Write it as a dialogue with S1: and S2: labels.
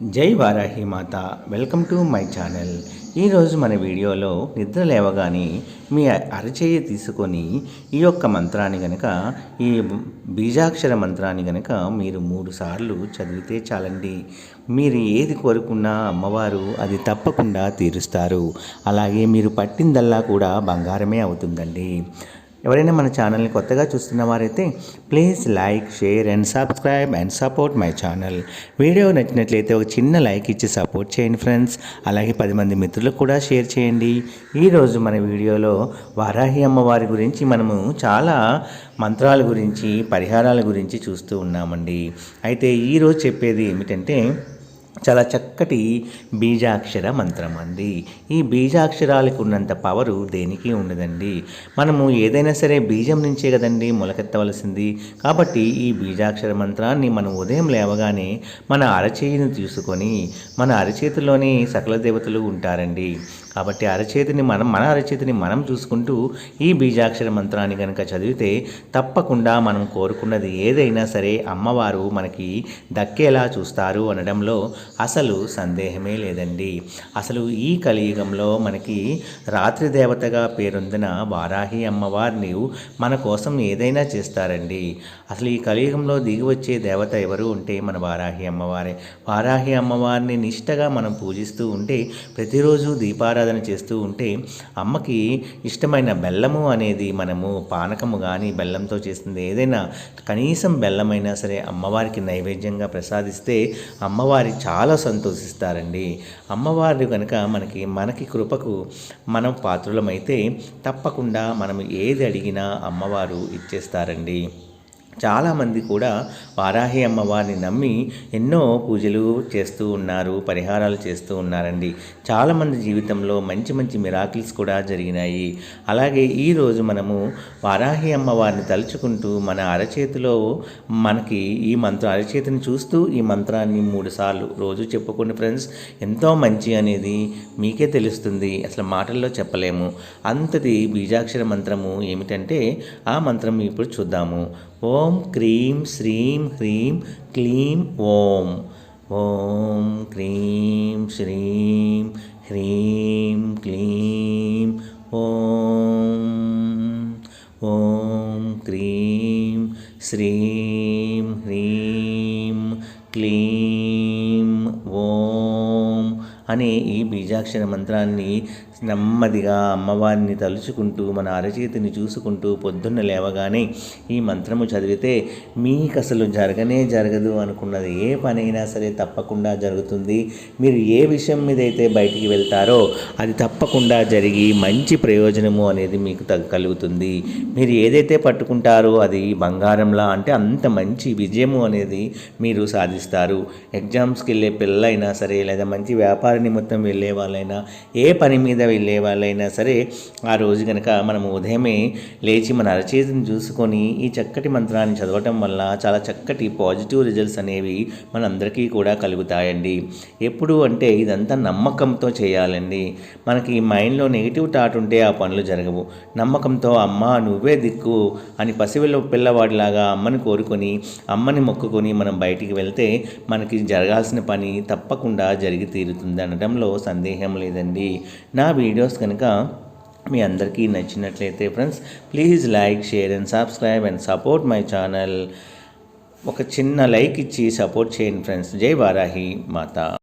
S1: జై వారాహి మాత. Welcome to my channel. ఈరోజు మన వీడియోలో నిద్ర లేవగానే మీ అరచేయి తీసుకొని ఈ యొక్క మంత్రాన్ని గనక ఈ బీజాక్షర మంత్రాన్ని గనక మీరు మూడు సార్లు చదివితే చాలండి. మీరు ఏది కోరుకున్నా అమ్మవారు అది తప్పకుండా తీరుస్తారు. అలాగే మీరు పట్టిందల్లా కూడా బంగారమే అవుతుందండి. ఎవరైనా మన ఛానల్ని కొత్తగా చూస్తున్న వారైతే please like share and subscribe and support my channel. Video నచ్చినట్లయితే ఒక చిన్న లైక్ ఇచ్చి సపోర్ట్ చేయండి ఫ్రెండ్స్. అలాగే పది మంది మిత్రులకు కూడా షేర్ చేయండి. ఈరోజు మన వీడియోలో వారాహి అమ్మవారి గురించి మనము చాలా మంత్రాల గురించి పరిహారాల గురించి చూస్తూ ఉన్నామండి. అయితే ఈరోజు చెప్పేది ఏమిటంటే చాలా చక్కటి బీజాక్షర మంత్రం అంది ఈ బీజాక్షరాలకు ఉన్నంత పవరు దేనికి ఉండదండి? మనము ఏదైనా సరే బీజం నుంచే కదండి మొలకెత్తవలసింది. కాబట్టి ఈ బీజాక్షర మంత్రాన్ని మనం ఉదయం లేవగానే మన అరచేయిని తీసుకొని మన అరచేతిలోని సకల దేవతలు ఉంటారండి. కాబట్టి అరచేతిని మనం మన అరచేతిని మనం చూసుకుంటూ ఈ బీజాక్షర మంత్రాన్ని కనుక చదివితే తప్పకుండా మనం కోరుకున్నది ఏదైనా సరే అమ్మవారు మనకి దక్కేలా చూస్తారు అనడంలో అసలు సందేహమే లేదండి. అసలు ఈ కలియుగంలో మనకి రాత్రి దేవతగా పేరొందిన వారాహి అమ్మవారిని మన కోసం ఏదైనా చేస్తారండి. అసలు ఈ కలియుగంలో దిగి వచ్చే దేవత ఎవరు ఉంటే మన వారాహి అమ్మవారే. వారాహి అమ్మవారిని నిష్టగా మనం పూజిస్తూ ఉంటే ప్రతిరోజు ఆరాధన చేస్తూ ఉంటే అమ్మకి ఇష్టమైన బెల్లము అనేది మనము పానకము కానీ బెల్లంతో చేసింది ఏదైనా కనీసం బెల్లమైనా సరే అమ్మవారికి నైవేద్యంగా ప్రసాదిస్తే అమ్మవారి చాలా సంతోషిస్తారండి. అమ్మవారు కనుక మనకి మనకి కృపకు మనం పాత్రులమైతే తప్పకుండా మనం ఏది అడిగినా అమ్మవారు ఇచ్చేస్తారండి. చాలామంది కూడా వారాహి అమ్మవారిని నమ్మి ఎన్నో పూజలు చేస్తూ ఉన్నారు పరిహారాలు చేస్తూ ఉన్నారండి. చాలామంది జీవితంలో మంచి మంచి మిరాకిల్స్ కూడా జరిగినాయి. అలాగే ఈరోజు మనము వారాహి అమ్మవారిని తలుచుకుంటూ మన అరచేతిలో మనకి ఈ మంత్రం అరచేతిని చూస్తూ ఈ మంత్రాన్ని మూడుసార్లు రోజు చెప్పుకోండి ఫ్రెండ్స్. ఎంతో మంచి అనేది మీకే తెలుస్తుంది. అసలు మాటల్లో చెప్పలేము. అంతది బీజాక్షర మంత్రము ఏమిటంటే ఆ మంత్రం ఇప్పుడు చూద్దాము. ఓం క్రీం శ్రీం హ్రీం క్లీం ఓం. ఓం క్రీం శ్రీం హ్రీం క్లీం ఓం. ఓం క్రీం శ్రీం హ్రీం క్లీం ఓం అనే ఈ బీజాక్షర మంత్రాన్ని నెమ్మదిగా అమ్మవారిని తలుచుకుంటూ మన అరచేతిని చూసుకుంటూ పొద్దున్న లేవగానే ఈ మంత్రము చదివితే మీకు అసలు జరగనే జరగదు అనుకున్నది. ఏ పనైనా సరే తప్పకుండా జరుగుతుంది. మీరు ఏ విషయం మీద అయితే బయటికి వెళ్తారో అది తప్పకుండా జరిగి మంచి ప్రయోజనము అనేది మీకు తగ్గ కలుగుతుంది. మీరు ఏదైతే పట్టుకుంటారో అది బంగారంలా అంటే అంత మంచి విజయము అనేది మీరు సాధిస్తారు. ఎగ్జామ్స్కి వెళ్ళే పిల్లలైనా సరే లేదా మంచి వ్యాపార నిమిత్తం వెళ్ళే వాళ్ళైనా ఏ పని మీద వెళ్ళే వాళ్ళైనా సరే ఆ రోజు కనుక మనం ఉదయమే లేచి మన అరచేతిని చూసుకొని ఈ చక్కటి మంత్రాన్ని చదవటం వల్ల చాలా చక్కటి పాజిటివ్ రిజల్ట్స్ అనేవి మనందరికీ కూడా కలుగుతాయండి. ఎప్పుడు అంటే ఇదంతా నమ్మకంతో చేయాలండి. మనకి మైండ్లో నెగిటివ్ థాట్ ఉంటే ఆ పనులు జరగవు. నమ్మకంతో అమ్మ నువ్వే దిక్కు అని పసివిల్ల పిల్లవాడిలాగా అమ్మని కోరుకొని అమ్మని మొక్కుకొని మనం బయటికి వెళ్తే మనకి జరగాల్సిన పని తప్పకుండా జరిగి తీరుతుంది అనడంలో సందేహం లేదండి. నా వీడియోస్ కనుక మీ అందరికీ నచ్చినట్లయితే friends please like share and subscribe and support my channel ఒక చిన్న లైక్ ఇచ్చి సపోర్ట్ చేయండి ఫ్రెండ్స్ జై వారాహి మాత.